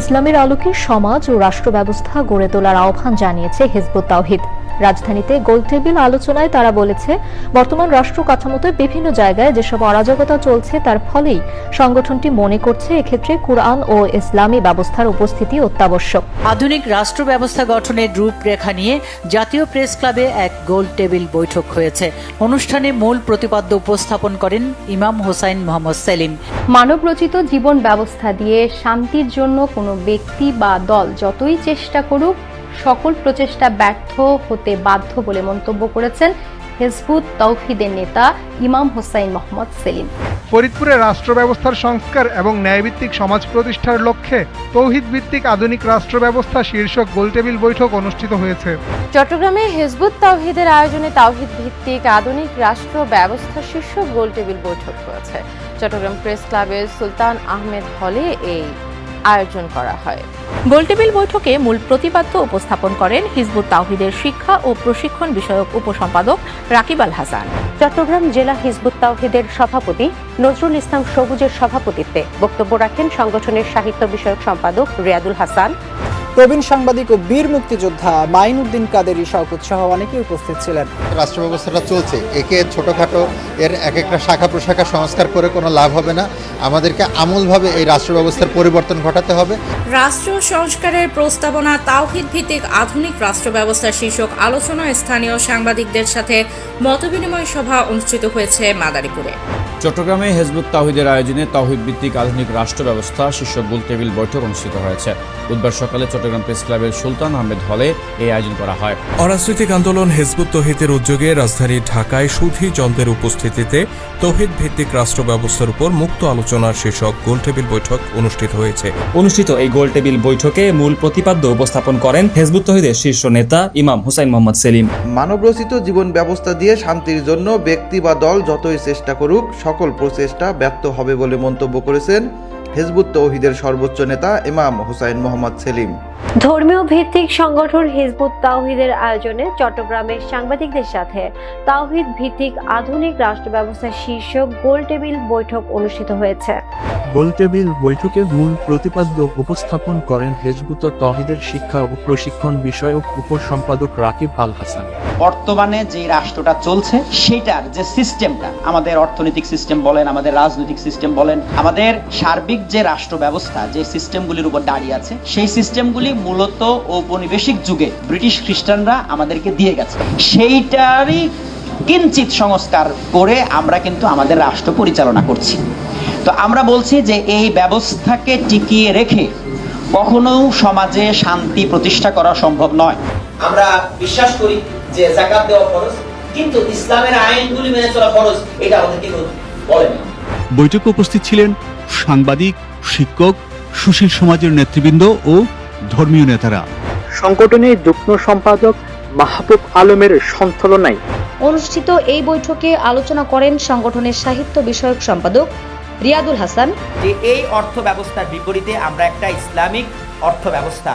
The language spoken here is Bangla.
ইসলামের আলোকে সমাজ ও রাষ্ট্র ব্যবস্থা গড়ে তোলার আহ্বান জানিয়েছে হিজবুত তাওহিদ। রাজধানীতে গোলটেবিল আলোচনায় তারা বলেছে বর্তমান রাষ্ট্র কাঠামোতে বিভিন্ন জায়গায় যেসব অরাজকতা চলছে তার ফলেই সংগঠনটি মনে করছে এক্ষেত্রে কুরআন ও ইসলামী ব্যবস্থার উপস্থিতি অত্যাবশ্যক। আধুনিক রাষ্ট্র ব্যবস্থা গঠনের রূপরেখা নিয়ে জাতীয় প্রেস ক্লাবে এক গোল টেবিল বৈঠক হয়েছে। অনুষ্ঠানে মূল প্রতিপাদ্য উপস্থাপন করেন ইমাম হোসাইন মোহাম্মদ সেলিম। মানবরচিত জীবন ব্যবস্থা দিয়ে শান্তির জন্য কোনো ব্যক্তি বা দল যতই চেষ্টা করুক সকল প্রচেষ্টা ব্যর্থ হতে বাধ্য বলে মন্তব্য করেছেন হেজবুত তৌহিদের নেতা ইমাম হোসাইন মোহাম্মদ সেলিম। ফরিদপুরে রাষ্ট্র ব্যবস্থার সংস্কার এবং ন্যায়ভিত্তিক সমাজ প্রতিষ্ঠার লক্ষ্যে তৌহিদ ভিত্তিক আধুনিক রাষ্ট্র ব্যবস্থা শীর্ষক গোলটেবিল বৈঠক অনুষ্ঠিত হয়েছে। চট্টগ্রামে হেজবুত তাওহিদের আয়োজনে তাওহিদ ভিত্তিক আধুনিক রাষ্ট্র ব্যবস্থা শীর্ষ গোলটেবিল বৈঠক হয়েছে। চট্টগ্রাম প্রেস ক্লাবের সুলতান আহমেদ হলে এই আয়োজন করা হয়। গোলটেবিল বৈঠকে মূল প্রতিপাদ্য উপস্থাপন করেন হিজবুত তাওহিদের শিক্ষা ও প্রশিক্ষণ বিষয়ক উপসম্পাদক রাকিব আল হাসান। চট্টগ্রাম জেলা হিজবুত তাওহিদের সভাপতি নজরুল ইসলাম সবুজের সভাপতিত্বে বক্তব্য রাখেন সংগঠনের সাহিত্য বিষয়ক সম্পাদক রিয়াদুল হাসান। প্রবীণ সাংবাদিক ও বীর মুক্তিযোদ্ধা মাইনুদ্দিন কাদের শওকত সহ অনেকে উপস্থিত ছিলেন। রাষ্ট্র ব্যবস্থাটা চলছে। একে ছোটোখাটো এর এক একটা শাখা প্রশাখা সংস্কার করে কোনো লাভ হবে না। আমাদেরকে আমূলভাবে এই রাষ্ট্র ব্যবস্থার পরিবর্তন ঘটাতে হবে। রাষ্ট্র সংস্কারের প্রস্তাবনা তাওহিদ ভিত্তিক আধুনিক রাষ্ট্র ব্যবস্থা শীর্ষক আলোচনা স্থানীয় সাংবাদিকদের সাথে মতবিনিময় সভা অনুষ্ঠিত হয়েছে মাদারীপুরে। চট্টগ্রামে হেজবুত তাহিদের আয়োজনে তাহিদ ভিত্তিক আধুনিক রাষ্ট্র ব্যবস্থা শীর্ষক গোল টেবিল বৈঠক অনুষ্ঠিত হয়েছে। বুধবার সকালে চট্টগ্রাম প্রেস ক্লাবের সুলতান আহমেদ হলে এই আয়োজন করা হয়। অরাজনৈতিক আন্দোলন হেজবুত তহিদের উদ্যোগে রাজধানী ঢাকায় সুধী যন্ত্রের উপস্থিতিতে তহিদ ভিত্তিক রাষ্ট্র ব্যবস্থার উপর মুক্ত আলোচনার শীর্ষক গোলটেবিল বৈঠক অনুষ্ঠিত হয়েছে। অনুষ্ঠিত এই গোল টেবিল বৈঠকে মূল প্রতিপাদ্য উপস্থাপন করেন হেজবুত তহিদের শীর্ষ নেতা ইমাম হুসাইন মোহাম্মদ সেলিম। মানবরচিত জীবন ব্যবস্থা দিয়ে শান্তির জন্য ব্যক্তি বা দল যতই চেষ্টা করুক সকল প্রচেষ্টা ব্যর্থ হবে বলে মন্তব্য করেছেন হেজবুত তৌহিদের সর্বোচ্চ নেতা ইমাম হুসাইন মোহাম্মদ সেলিম। ধর্মীয় ভিত্তিক সংগঠন হিজবুত তাওহিদের আয়োজনে চট্টগ্রামের সাংবাদিকদের সাথে তাওহিদ ভিত্তিক আধুনিক রাষ্ট্র ব্যবস্থা শীর্ষক গোল টেবিল বৈঠক অনুষ্ঠিত হয়েছে। গোলটেবিল বৈঠকে মূল প্রতিপাদ্য উপস্থাপন করেন হেজবুত তহিদের শিক্ষা ও প্রশিক্ষণ বিষয়ক উপসম্পাদক রাকিব আল হাসান বর্তমানে যে রাষ্ট্রটা চলছে সেটার যে সিস্টেমটা আমাদের অর্থনৈতিক সিস্টেম বলেন আমাদের রাজনৈতিক সিস্টেম বলেন আমাদের সার্বিক যে রাষ্ট্র ব্যবস্থা যে সিস্টেমগুলির উপর দাঁড়িয়ে আছে সেই সিস্টেমগুলি মূলত ঔপনিবেশিক যুগে ব্রিটিশ খ্রিস্টানরা আমাদেরকে দিয়ে গেছে। সেইটারই কিঞ্চিত সংস্কার করে আমরা কিন্তু আমাদের রাষ্ট্র পরিচালনা করছি। তো আমরা বলছি যে এই ব্যবস্থাকে টিকিয়ে রেখে কখনো সমাজে শান্তি প্রতিষ্ঠা করা সম্ভব নয়। আমরা বিশ্বাস করি যে জাকাত দেওয়া ফরজ কিন্তু ইসলামের আইনগুলি মেনে চলা ফরজ এটা আমাদেরকে কেউ বলে না বৈঠকে উপস্থিত ছিলেন সাংবাদিক শিক্ষক সুশীল সমাজের নেতৃবৃন্দ ও ধর্মীয় নেতারা। সংগঠনের যুগ্ম সম্পাদক মাহবুব আলমের সঞ্চালনায় অনুষ্ঠিত এই বৈঠকে আলোচনা করেন সংগঠনের সাহিত্য বিষয়ক সম্পাদক রিয়াদুল হাসান। যে এই অর্থ ব্যবস্থার বিপরীতে আমরা একটা ইসলামিক অর্থ ব্যবস্থা